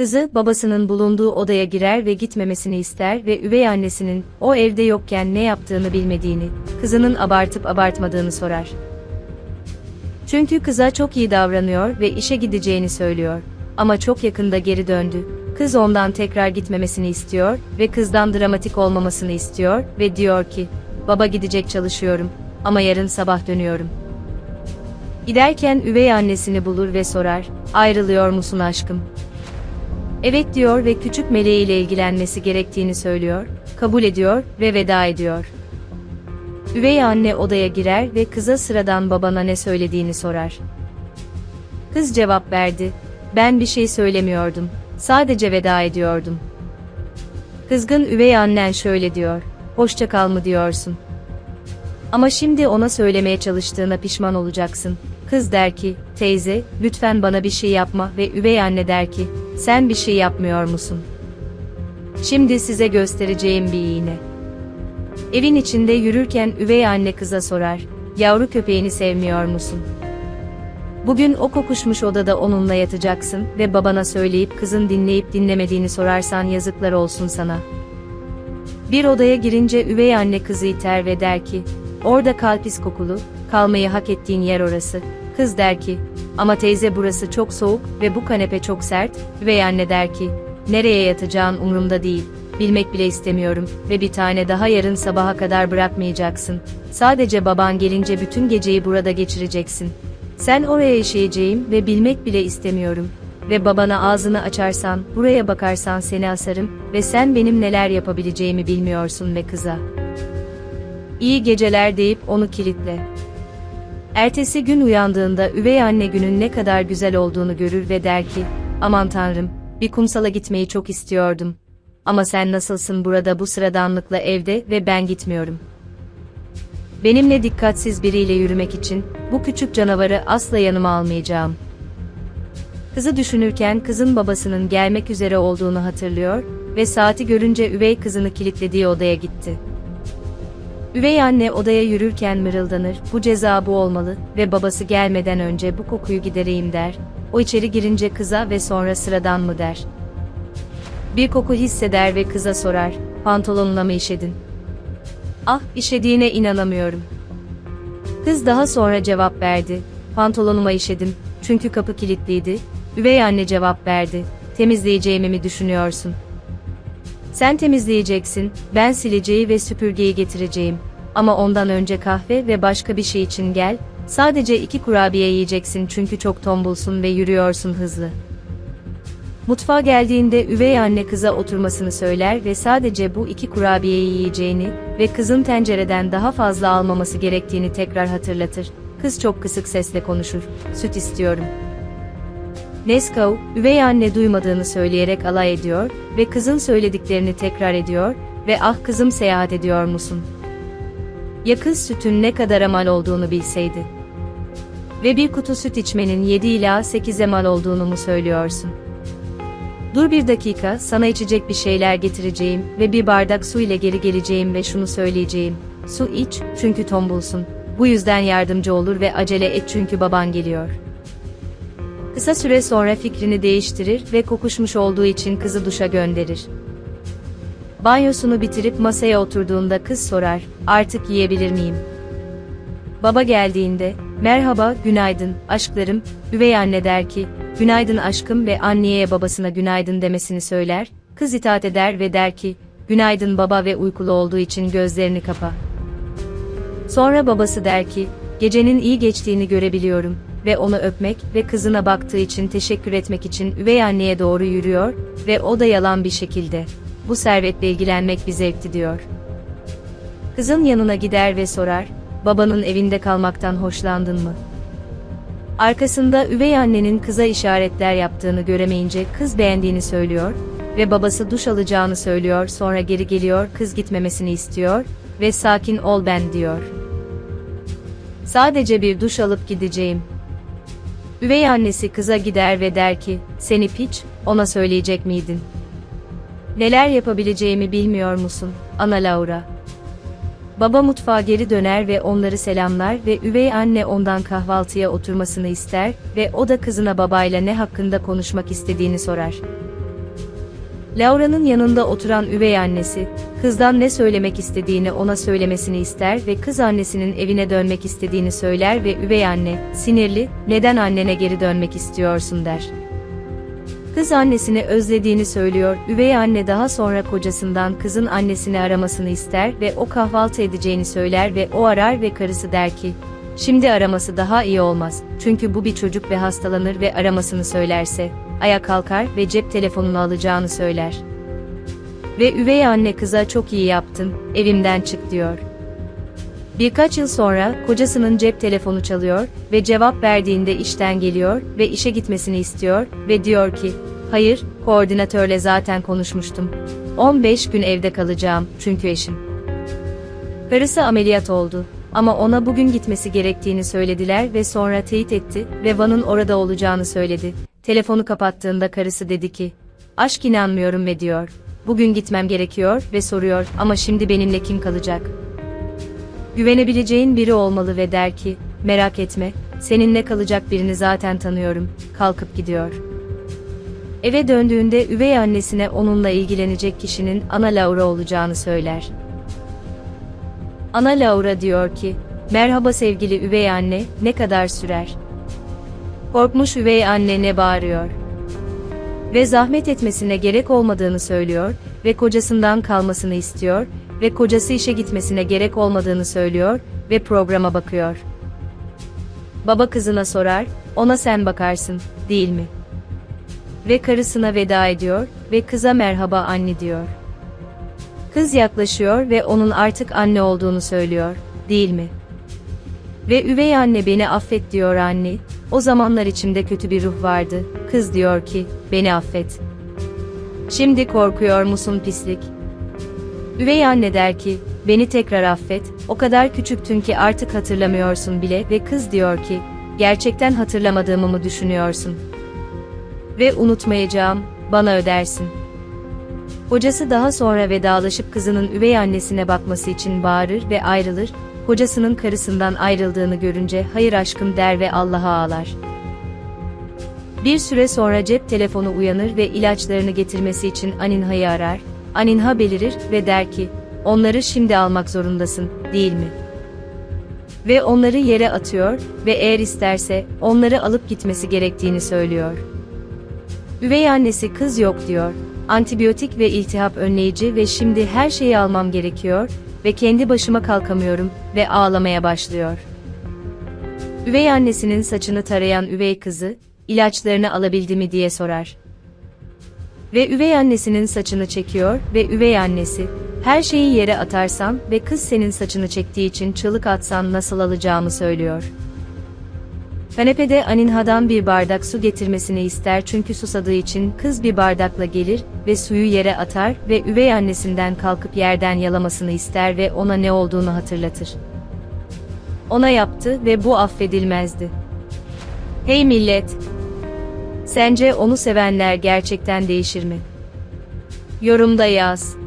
Kızı babasının bulunduğu odaya girer ve gitmemesini ister ve üvey annesinin o evde yokken ne yaptığını bilmediğini, kızının abartıp abartmadığını sorar. Çünkü kıza çok iyi davranıyor ve işe gideceğini söylüyor. Ama çok yakında geri döndü. Kız ondan tekrar gitmemesini istiyor ve kızdan dramatik olmamasını istiyor ve diyor ki, baba gidecek çalışıyorum ama yarın sabah dönüyorum. Giderken üvey annesini bulur ve sorar, ayrılıyor musun aşkım? Evet diyor ve küçük meleğiyle ilgilenmesi gerektiğini söylüyor, kabul ediyor ve veda ediyor. Üvey anne odaya girer ve kıza sıradan babana ne söylediğini sorar. Kız cevap verdi, ben bir şey söylemiyordum, sadece veda ediyordum. Kızgın üvey annen şöyle diyor, hoşça kal mı diyorsun? Ama şimdi ona söylemeye çalıştığına pişman olacaksın. Kız der ki, teyze, lütfen bana bir şey yapma ve üvey anne der ki, sen bir şey yapmıyor musun? Şimdi size göstereceğim bir iğne. Evin içinde yürürken üvey anne kıza sorar, yavru köpeğini sevmiyor musun? Bugün o kokuşmuş odada onunla yatacaksın ve babana söyleyip kızın dinleyip dinlemediğini sorarsan yazıklar olsun sana. Bir odaya girince üvey anne kızı iter ve der ki, orada kalpis kokulu, kalmayı hak ettiğin yer orası. Kız der ki, ama teyze burası çok soğuk ve bu kanepe çok sert, üvey anne der ki, nereye yatacağın umurumda değil, bilmek bile istemiyorum ve bir tane daha yarın sabaha kadar bırakmayacaksın. Sadece baban gelince bütün geceyi burada geçireceksin. Sen oraya yaşayacağım ve bilmek bile istemiyorum. Ve babana ağzını açarsan, buraya bakarsan seni asarım ve sen benim neler yapabileceğimi bilmiyorsun ve kıza. İyi geceler deyip onu kilitle. Ertesi gün uyandığında üvey anne günün ne kadar güzel olduğunu görür ve der ki, aman tanrım, bir kumsala gitmeyi çok istiyordum. Ama sen nasılsın burada bu sıradanlıkla evde ve ben gitmiyorum. Benimle dikkatsiz biriyle yürümek için, bu küçük canavarı asla yanıma almayacağım. Kızı düşünürken kızın babasının gelmek üzere olduğunu hatırlıyor ve saati görünce üvey kızını kilitlediği odaya gitti. Üvey anne odaya yürürken mırıldanır, bu ceza bu olmalı ve babası gelmeden önce bu kokuyu gidereyim der. O içeri girince kıza ve sonra sıradan mı der. Bir koku hisseder ve kıza sorar, pantolonuna mı işedin? Ah, işediğine inanamıyorum. Kız daha sonra cevap verdi, pantolonuma işedim, çünkü kapı kilitliydi. Üvey anne cevap verdi, temizleyeceğimi mi düşünüyorsun? Sen temizleyeceksin, ben sileceği ve süpürgeyi getireceğim. Ama ondan önce kahve ve başka bir şey için gel, sadece iki kurabiye yiyeceksin çünkü çok tombulsun ve yürüyorsun hızlı. Mutfağa geldiğinde üvey anne kıza oturmasını söyler ve sadece bu iki kurabiyeyi yiyeceğini ve kızın tencereden daha fazla almaması gerektiğini tekrar hatırlatır. Kız çok kısık sesle konuşur. Süt istiyorum. Neskau, üvey anne duymadığını söyleyerek alay ediyor ve kızın söylediklerini tekrar ediyor ve ah kızım seyahat ediyor musun? Ya kız sütün ne kadar amal olduğunu bilseydi? Ve bir kutu süt içmenin 7 ila 8 emal olduğunu mu söylüyorsun? Dur bir dakika, sana içecek bir şeyler getireceğim ve bir bardak su ile geri geleceğim ve şunu söyleyeceğim. Su iç, çünkü tombulsun. Bu yüzden yardımcı olur ve acele et çünkü baban geliyor. Kısa süre sonra fikrini değiştirir ve kokuşmuş olduğu için kızı duşa gönderir. Banyosunu bitirip masaya oturduğunda kız sorar, artık yiyebilir miyim? Baba geldiğinde, merhaba, günaydın, aşklarım, üvey anne der ki, günaydın aşkım ve anneye babasına günaydın demesini söyler, kız itaat eder ve der ki, günaydın baba ve uykulu olduğu için gözlerini kapa. Sonra babası der ki, gecenin iyi geçtiğini görebiliyorum ve onu öpmek ve kızına baktığı için teşekkür etmek için üvey anneye doğru yürüyor ve o da yalan bir şekilde, bu servetle ilgilenmek bir zevkti diyor. Kızın yanına gider ve sorar, babanın evinde kalmaktan hoşlandın mı? Arkasında üvey annenin kıza işaretler yaptığını göremeyince kız beğendiğini söylüyor ve babası duş alacağını söylüyor sonra geri geliyor kız gitmemesini istiyor ve sakin ol ben diyor. Sadece bir duş alıp gideceğim. Üvey annesi kıza gider ve der ki, seni piç, ona söyleyecek miydin? Neler yapabileceğimi bilmiyor musun, Ana Laura? Baba mutfağa geri döner ve onları selamlar ve üvey anne ondan kahvaltıya oturmasını ister ve o da kızına babayla ne hakkında konuşmak istediğini sorar. Laura'nın yanında oturan üvey annesi, kızdan ne söylemek istediğini ona söylemesini ister ve kız annesinin evine dönmek istediğini söyler ve üvey anne, sinirli, neden annene geri dönmek istiyorsun der. Kız annesini özlediğini söylüyor, üvey anne daha sonra kocasından kızın annesini aramasını ister ve o kahvaltı edeceğini söyler ve o arar ve karısı der ki, Şimdi araması daha iyi olmaz, çünkü bu bir çocuk ve hastalanır ve aramasını söylerse, ayağa kalkar ve cep telefonunu alacağını söyler. Ve üvey anne kıza çok iyi yaptın, evimden çık diyor. Birkaç yıl sonra kocasının cep telefonu çalıyor ve cevap verdiğinde işten geliyor ve işe gitmesini istiyor ve diyor ki, hayır, koordinatörle zaten konuşmuştum. 15 gün evde kalacağım çünkü eşim. Karısı ameliyat oldu ama ona bugün gitmesi gerektiğini söylediler ve sonra teyit etti ve Van'ın orada olacağını söyledi. Telefonu kapattığında karısı dedi ki, aşk inanmıyorum ve diyor, bugün gitmem gerekiyor ve soruyor ama şimdi benimle kim kalacak? Güvenebileceğin biri olmalı ve der ki, merak etme, seninle kalacak birini zaten tanıyorum, kalkıp gidiyor. Eve döndüğünde üvey annesine onunla ilgilenecek kişinin Ana Laura olacağını söyler. Ana Laura diyor ki, merhaba sevgili üvey anne, ne kadar sürer? Korkmuş üvey anne ne bağırıyor? Ve zahmet etmesine gerek olmadığını söylüyor ve kocasından kalmasını istiyor ve kocası işe gitmesine gerek olmadığını söylüyor ve programa bakıyor. Baba kızına sorar, ona sen bakarsın, değil mi? Ve karısına veda ediyor ve kıza merhaba anne diyor. Kız yaklaşıyor ve onun artık anne olduğunu söylüyor, değil mi? Ve üvey anne beni affet diyor anne, o zamanlar içimde kötü bir ruh vardı, kız diyor ki, beni affet. Şimdi korkuyor musun pislik? Üvey anne der ki, beni tekrar affet, o kadar küçüktün ki artık hatırlamıyorsun bile ve kız diyor ki, gerçekten hatırlamadığımı mı düşünüyorsun? Ve unutmayacağım, bana ödersin. Kocası daha sonra vedalaşıp kızının üvey annesine bakması için bağırır ve ayrılır, kocasının karısından ayrıldığını görünce hayır aşkım der ve Allah'a ağlar. Bir süre sonra cep telefonu uyanır ve ilaçlarını getirmesi için Aninha'yı arar, Aninha belirir ve der ki, onları şimdi almak zorundasın, değil mi? Ve onları yere atıyor ve eğer isterse onları alıp gitmesi gerektiğini söylüyor. Üvey annesi kız yok diyor, antibiyotik ve iltihap önleyici ve şimdi her şeyi almam gerekiyor ve kendi başıma kalkamıyorum ve ağlamaya başlıyor. Üvey annesinin saçını tarayan üvey kızı, ilaçlarını alabildi mi diye sorar. Ve üvey annesinin saçını çekiyor ve üvey annesi, her şeyi yere atarsan ve kız senin saçını çektiği için çığlık atsan nasıl alacağımı söylüyor. Kanepede Aninha'dan bir bardak su getirmesini ister çünkü susadığı için kız bir bardakla gelir ve suyu yere atar ve üvey annesinden kalkıp yerden yalamasını ister ve ona ne olduğunu hatırlatır. Ona yaptı ve bu affedilmezdi. Hey millet! Sence onu sevenler gerçekten değişir mi? Yorumda yaz.